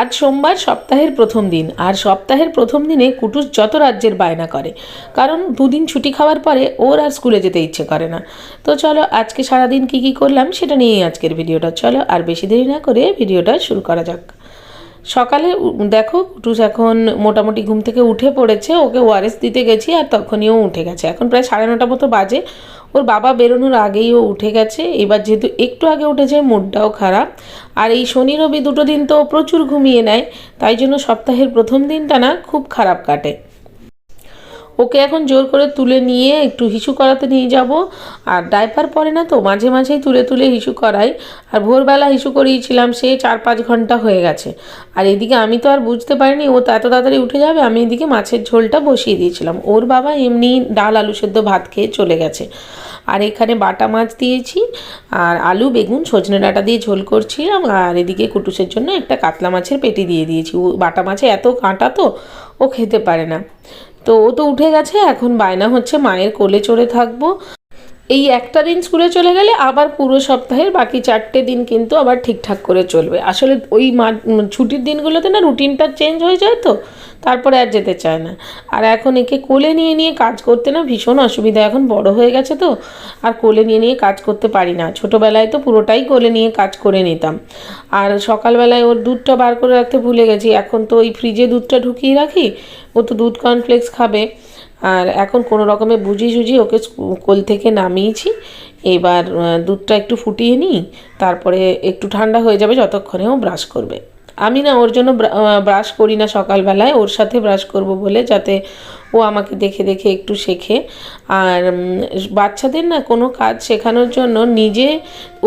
আজ সোমবার সপ্তাহের প্রথম দিন। আর সপ্তাহের প্রথম দিনে কুটুস যত রাজ্যের বায়না করে। কারণ দুদিন ছুটি খাওয়ার পরে ওর আর স্কুলে যেতে ইচ্ছে করে না। তো চলো আজকে সারাদিন কী কী করলাম সেটা নিয়েই আজকের ভিডিওটা। চলো আর বেশি দেরি না করে ভিডিওটা শুরু করা যাক। সকালে দেখো, কুটুস এখন মোটামুটি ঘুম থেকে উঠে পড়েছে, ওকে ওআরএস দিতে গেছি আর তখনই ও উঠে গেছে। এখন প্রায় সাড়ে নটা মতো বাজে। ওর বাবা বেরোনোর আগেই ও উঠে গেছে। এবার যেহেতু একটু আগে উঠেছে, মুডটাও খারাপ। আর এই শনি, রবি দুটো দিন তো প্রচুর ঘুমিয়ে নেয়, তাই জন্য সপ্তাহের প্রথম দিনটা না খুব খারাপ কাটে। ওকে এখন জোর করে তুলে নিয়ে একটু হিসু করাতে নিয়ে যাব। আর ডাইপার পরে না তো মাঝে মাঝেই তুলে তুলে হিসু করাই। আর ভোরবেলা হিসু করিয়েছিলাম, সে চার পাঁচ ঘণ্টা হয়ে গেছে। আর এদিকে আমি তো আর বুঝতে পারিনি, ও তো এত তাড়াতাড়ি উঠে যাবে, আমি এদিকে মাছের ঝোলটা বসিয়ে দিয়েছিলাম। ওর বাবা এমনি ডাল, আলু সেদ্ধ ভাত খেয়ে চলে গেছে। আর এখানে বাটা মাছ দিয়েছি, আর আলু, বেগুন, সজনে ডাঁটা দিয়ে ঝোল করছিলাম। আর এদিকে কুটুসের জন্য একটা কাতলা মাছের পেটি দিয়ে দিয়েছি। ও বাটা মাছে এত কাঁটা তো ও খেতে পারে না। তো ও তো উঠে গেছে এখন বায়না হচ্ছে মায়ের কোলে চড়ে থাকব। এই একটা দিন স্কুলে চলে গেলে আবার পুরো সপ্তাহের বাকি চারটে দিন কিন্তু আবার ঠিকঠাক করে চলবে। আসলে ওই ছুটির দিনগুলোতে না রুটিনটা চেঞ্জ হয়ে যায় তো, তারপরে আর যেতে চায় না। আর এখন একে কোলে নিয়ে নিয়ে কাজ করতে না ভীষণ অসুবিধা, এখন বড় হয়ে গেছে তো, আর কোলে নিয়ে নিয়ে কাজ করতে পারি না। ছোটোবেলায় তো পুরোটাই কোলে নিয়ে কাজ করে নিতাম। আর সকালবেলায় ওর দুধটা বার করে রাখতে ভুলে গেছি। এখন তো ওই ফ্রিজে দুধটা ঢুকিয়ে রাখি, ও তো দুধ কর্নফ্লেক্স খাবে। আর এখন কোনো রকমে বুঝিয়ে সুঝিয়ে ওকে কোল থেকে নামিয়েছি। এবার দুধটা একটু ফুটিয়ে নিই, তারপরে একটু ঠান্ডা হয়ে যাবে যতক্ষণে ও ব্রাশ করবে। আমি না ওর জন্য ব্রাশ করি না সকালবেলায়, ওর সাথে ব্রাশ করব বলে, যাতে ও আমাকে দেখে দেখে একটু শেখে। আর বাচ্চাদের না কোনো কাজ শেখানোর জন্য নিজে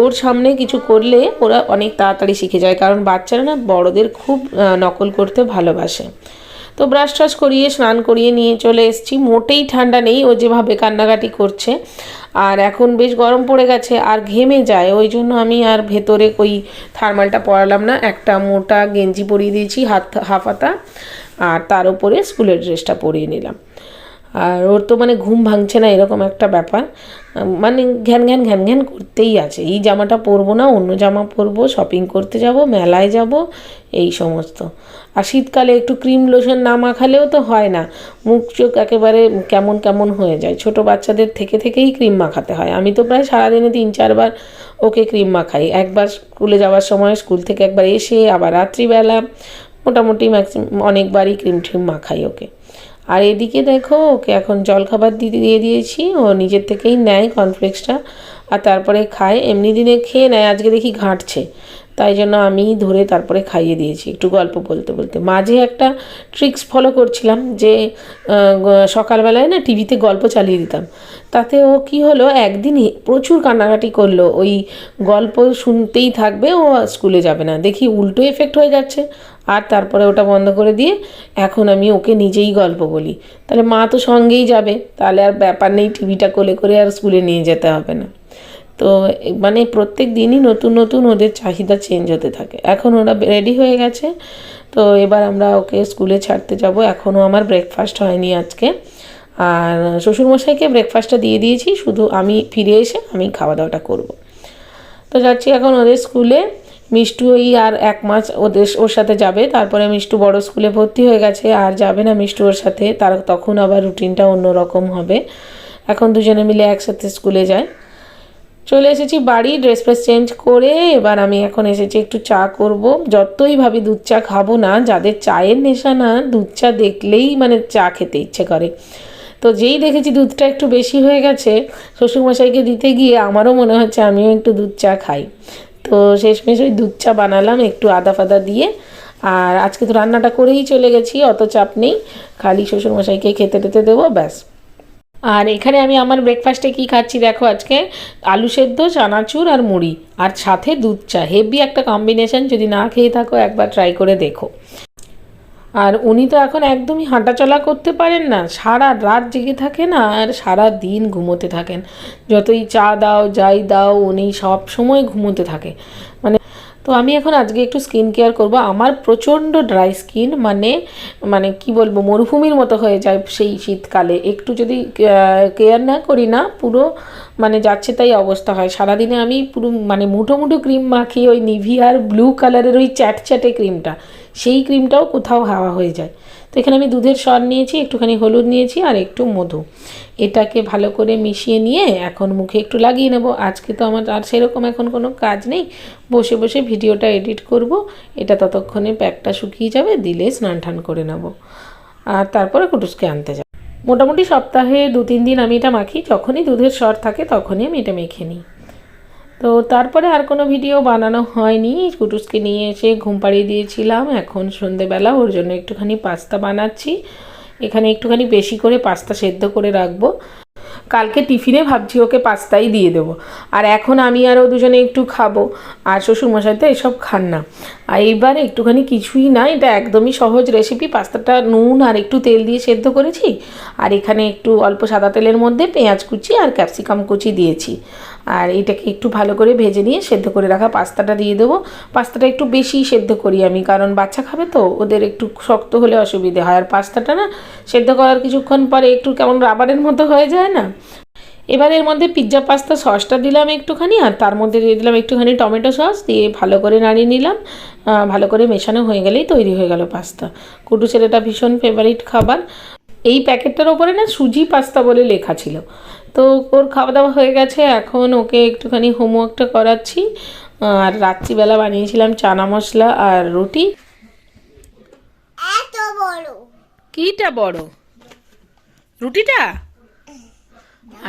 ওর সামনে কিছু করলে ওরা অনেক তাড়াতাড়ি শিখে যায়, কারণ বাচ্চারা না বড়দের খুব নকল করতে ভালোবাসে। তো ব্রাশ ট্রাশ করিয়ে, স্নান করিয়ে নিয়ে চলে এসেছি। মোটেই ঠান্ডা নেই, ও যেভাবে কান্নাকাটি করছে। আর এখন বেশ গরম পড়ে গেছে, আর ঘেমে যায়। ওই জন্য আমি আর ভেতরে ওই থার্মালটা পরালাম না। একটা মোটা গেঞ্জি পরিয়ে দিয়েছি, হাত হাফাতা আর তার উপরে স্কুলের ড্রেসটা পরিয়ে নিলাম। আর ওর তো মানে ঘুম ভাঙছে না, এরকম একটা ব্যাপার। মানে ঘ্যান ঘ্যান ঘ্যান ঘ্যান করতেই আছে। এই জামাটা পরবো না, অন্য জামা পরবো শপিং করতে যাব, মেলায় যাব, এই সমস্ত। আর শীতকালে একটু ক্রিম লোশন না মাখালেও তো হয় না। মুখ চোখ একেবারে কেমন কেমন হয়ে যায়। ছোট বাচ্চাদের থেকে থেকেই ক্রিম মাখাতে হয়। আমি তো প্রায় সারাদিনে তিন চারবার ওকে ক্রিম মাখাই। একবার স্কুলে যাওয়ার সময় স্কুল থেকে একবার এসে, আবার রাত্রিবেলা মোটামুটি ম্যাক্সিমাম অনেকবারই ক্রিম ট্রিম মাখাই ওকে। আর এদিকে দেখো, ওকে এখন জলখাবার দিয়ে দিয়েছি। ও নিজের থেকেই নেয় কর্নফ্লেক্সটা আর তারপরে খায়। এমনি দিনে খেয়ে নেয়, আজকে দেখি ঘাঁটছে। তাই জন্য আমি ধরে তারপরে খাইয়ে দিয়েছি। একটু গল্প বলতে বলতে। মাঝে একটা ট্রিক্স ফলো করছিলাম যে সকালবেলায় না টিভিতে গল্প চালিয়ে দিতাম। তাতে ও কি হলো একদিন হে- প্রচুর কান্নাকাটি করল। ওই গল্প শুনতেই থাকবে, ও স্কুলে যাবে না। দেখি উল্টো এফেক্ট হয়ে যাচ্ছে। আর তারপরে ওটা বন্ধ করে দিয়ে এখন আমি ওকে নিজেই গল্প বলি। তাহলে মা তো সঙ্গেই যাবে। তাহলে আর ব্যাপার নেই, টিভিটা কোলে করে আর স্কুলে নিয়ে যেতে হবে না। তো মানে প্রত্যেক দিনই নতুন নতুন ওদের চাহিদা চেঞ্জ হতে থাকে। এখন ওরা রেডি হয়ে গেছে। তো এবার আমরা ওকে স্কুলে ছাড়তে যাব। এখনও আমার ব্রেকফাস্ট হয়নি আজকে। আর শ্বশুরমশাইকে ব্রেকফাস্টটা দিয়ে দিয়েছি। শুধু আমি ফিরে এসে আমি খাওয়া দাওয়াটা করব। তো যাচ্ছি এখন ওদের স্কুলে। মিষ্টু ওই আর এক মাস ওদের, ওর সাথে যাবে। তারপরে মিষ্টু বড় স্কুলে ভর্তি হয়ে গেছে। আর যাবে না মিষ্টু ওর সাথে। তার তখন আবার রুটিনটা অন্যরকম হবে। এখন দুজনে মিলে একসাথে স্কুলে যায়। চলে এসেছি বাড়ি ড্রেস ফ্রেস চেঞ্জ করে এবার আমি এখন এসেছি একটু চা করব। যতই ভাবি দুধ চা খাব না, যাদের চায়ের নেশা না, দুধ চা দেখলেই মানে চা খেতে ইচ্ছে করে। তো যেই দেখেছি দুধটা একটু বেশি হয়ে গেছে, শ্বশুরমশাইকে দিতে গিয়ে আমারও মনে হচ্ছে আমিও একটু দুধ চা খাই। তো শেষমেশ ওই দুধ চা বানালাম একটু আদা ফাদা দিয়ে। আর আজকে তো রান্নাটা করেই চলে গেছি, অত চাপ নেই। খালি শ্বশুরমশাইকে খেতে টেতে দেবো, ব্যাস। আর এখানে আমি আমার ব্রেকফাস্টে কি খাচ্ছি দেখো আজকে? আলু সেদ্ধ, চানাচুর আর মুড়ি। আর সাথে দুধ চা। হেভি একটা কম্বিনেশন যদি না খেয়ে থাকো একবার ট্রাই করে দেখো। আর উনি তো এখন একদমই হাঁটাচলা করতে পারেন না। সারা রাত জেগে থাকে না, আর সারা দিন ঘুমোতে থাকেন। যতই চা দাও, যাই দাও, উনি সব সময় ঘুমোতে থাকে। মানে তো আমি এখন আজকে একটু স্কিন কেয়ার করব। আমার প্রচণ্ড ড্রাই স্কিন মানে মানে কি বলব, মরুভূমির মতো হয়ে যায় সেই শীতকালে। একটু যদি কেয়ার না করি না, পুরো মানে যাচ্ছে তাই অবস্থা হয়। সারাদিনে আমি পুরো মানে মুঠো মুঠো ক্রিম মাখি, ওই নিভিয়ার ব্লু কালারের ওই চ্যাট চ্যাটে ক্রিমটা সেই ক্রিমটাও কোথাও হাওয়া হয়ে যায়। তো এখানে আমি দুধের স্বর নিয়েছি, একটুখানি হলুদ নিয়েছি আর একটু মধু। এটাকে ভালো করে মিশিয়ে নিয়ে এখন মুখে একটু লাগিয়ে নেব। আজকে তো আমার আর সেরকম এখন কোনো কাজ নেই। বসে বসে ভিডিওটা এডিট করব। এটা ততক্ষণে প্যাকটা শুকিয়ে যাবে, দিলে স্নান টান করে নেব। আর তারপরে কুটুসকে আনতে যাব। মোটামুটি সপ্তাহে দু তিন দিন আমি এটা মাখি। যখনই দুধের স্বর থাকে তখনই আমি এটা মেখে নিই। তো তারপরে আর কোনো ভিডিও বানানো হয়নি। কুটুসকে নিয়ে এসে ঘুম পাড়িয়ে দিয়েছিলাম। এখন সন্ধেবেলা, ওর জন্য একটুখানি পাস্তা বানাচ্ছি। এখানে একটুখানি বেশি করে পাস্তা সেদ্ধ করে রাখব। কালকে টিফিনে ভাবছি ওকে পাস্তাই দিয়ে দেবো। আর এখন আমি আর ও দুজনে একটু খাব। আর শ্বশুরমশাই তো এসব খান না। আর এইবার একটুখানি কিছুই না। এটা একদমই সহজ রেসিপি পাস্তাটা নুন আর একটু তেল দিয়ে সেদ্ধ করেছি। আর এখানে একটু অল্প সাদা তেলের মধ্যে পেঁয়াজ কুচি আর ক্যাপসিকাম কুচি দিয়েছি। আর এটাকে একটু ভালো করে ভেজে নিয়ে সেদ্ধ করে রাখা পাস্তাটা দিয়ে দেবো। পাস্তাটা একটু বেশি সেদ্ধ করি আমি, কারণ বাচ্চা খাবে তো, ওদের একটু শক্ত হলে অসুবিধে হয়। আর পাস্তাটা না সেদ্ধ করার কিছুক্ষণ পরে একটু কেমন রাবারের মতো হয়ে যায় না। এবার এর মধ্যে পিৎজা পাস্তা সসটা দিলাম একটুখানি, আর তার মধ্যে দিয়ে দিলাম একটুখানি টমেটো সস, দিয়ে ভালো করে নাড়িয়ে নিলাম। ভালো করে মেশানো হয়ে গেলেই তৈরি হয়ে গেল পাস্তা। কুটু ছেলেটা ভীষণ ফেভারিট খাবার। এই প্যাকেটটার ওপরে না সুজি পাস্তা বলে লেখা ছিল। তো ওর খাওয়া দাওয়া হয়ে গেছে এখন ওকে একটুখানি হোমওয়ার্কটা করাচ্ছি। আর রাত্রিবেলা বানিয়েছিলাম চানা মশলা আর রুটি। কিটা বড়? রুটিটা?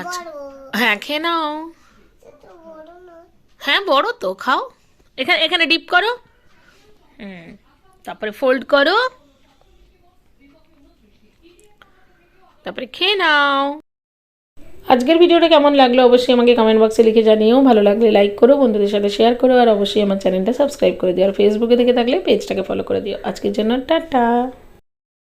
আচ্ছা হ্যাঁ খেয়ে নাও। হ্যাঁ বড় তো খাও। এখানে এখানে ডিপ করো। হুম তারপরে ফোল্ড করো। তারপরে খেয়ে নাও। আজকের ভিডিওটা কেমন লাগল অবশ্যই আমাকে কমেন্ট বক্সে লিখে জানিয়েও ভালো লাগলে লাইক করো, বন্ধুদের সাথে শেয়ার করো, আর অবশ্যই আমার চ্যানেলটা সাবস্ক্রাইব করে দিও। আর ফেসবুকে দেখে থাকলে পেজটাকে ফলো করে দিও। আজকের জন্য টাটা।